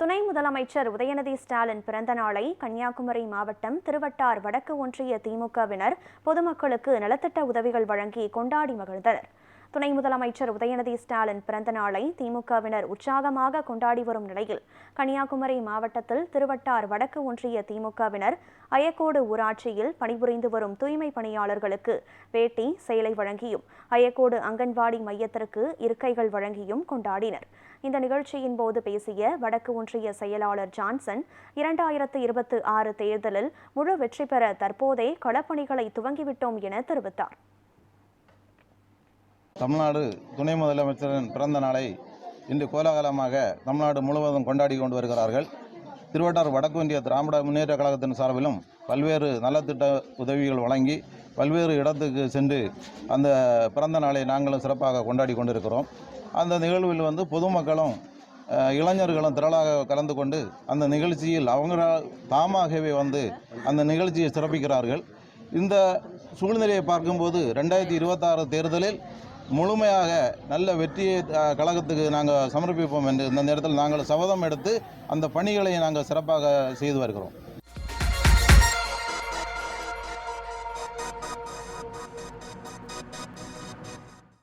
துணை முதலமைச்சர் உதயநிதி ஸ்டாலின் பிறந்த நாளை கன்னியாகுமரி மாவட்டம் திருவட்டார் வடக்கு ஒன்றிய திமுகவினர் பொதுமக்களுக்கு நலத்திட்ட உதவிகள் வழங்கி கொண்டாடி மகிழ்ந்தனர். துணை முதலமைச்சர் உதயநிதி ஸ்டாலின் பிறந்த நாளை திமுகவினர் உற்சாகமாக கொண்டாடி வரும் நிலையில் கன்னியாகுமரி மாவட்டத்தில் திருவட்டார் வடக்கு ஒன்றிய திமுகவினர் அயக்கோடு ஊராட்சியில் பணிபுரிந்து வரும் தூய்மை பணியாளர்களுக்கு வேட்டி சேலை வழங்கியும் அயக்கோடு அங்கன்வாடி மையத்திற்கு இருக்கைகள் வழங்கியும் கொண்டாடினர். இந்த நிகழ்ச்சியின் போது பேசிய வடக்கு ஒன்றிய செயலாளர் ஜான்சன் இரண்டாயிரத்து இருபத்தி ஆறு தேர்தலில் முழு வெற்றி பெற தற்போதே களப்பணிகளை துவங்கிவிட்டோம் என தெரிவித்தார். தமிழ்நாடு துணை முதலமைச்சரின் பிறந்த நாளை இன்று கோலாகலமாக தமிழ்நாடு முழுவதும் கொண்டாடி கொண்டு வருகிறார்கள். திருவட்டார் வடக்கு ஒன்றிய திராவிட முன்னேற்ற கழகத்தின் சார்பிலும் பல்வேறு நலத்திட்ட உதவிகள் வழங்கி பல்வேறு இடத்துக்கு சென்று அந்த பிறந்த நாளை நாங்களும் சிறப்பாக கொண்டாடி கொண்டிருக்கிறோம். அந்த நிகழ்வில் வந்து பொதுமக்களும் இளைஞர்களும் திரளாக கலந்து கொண்டு அந்த நிகழ்ச்சியில் அவங்க தாமாகவே வந்து அந்த நிகழ்ச்சியை சிறப்பிக்கிறார்கள். இந்த சூழ்நிலையை பார்க்கும்போது ரெண்டாயிரத்தி இருபத்தாறு தேர்தலில் முழுமையாக நல்ல வெற்றியை கழகத்துக்கு நாங்கள் சமர்ப்பிப்போம் என்று இந்த நேரத்தில் நாங்கள் சபதம் எடுத்து அந்த பணிகளை நாங்கள் சிறப்பாக செய்து வருகிறோம்.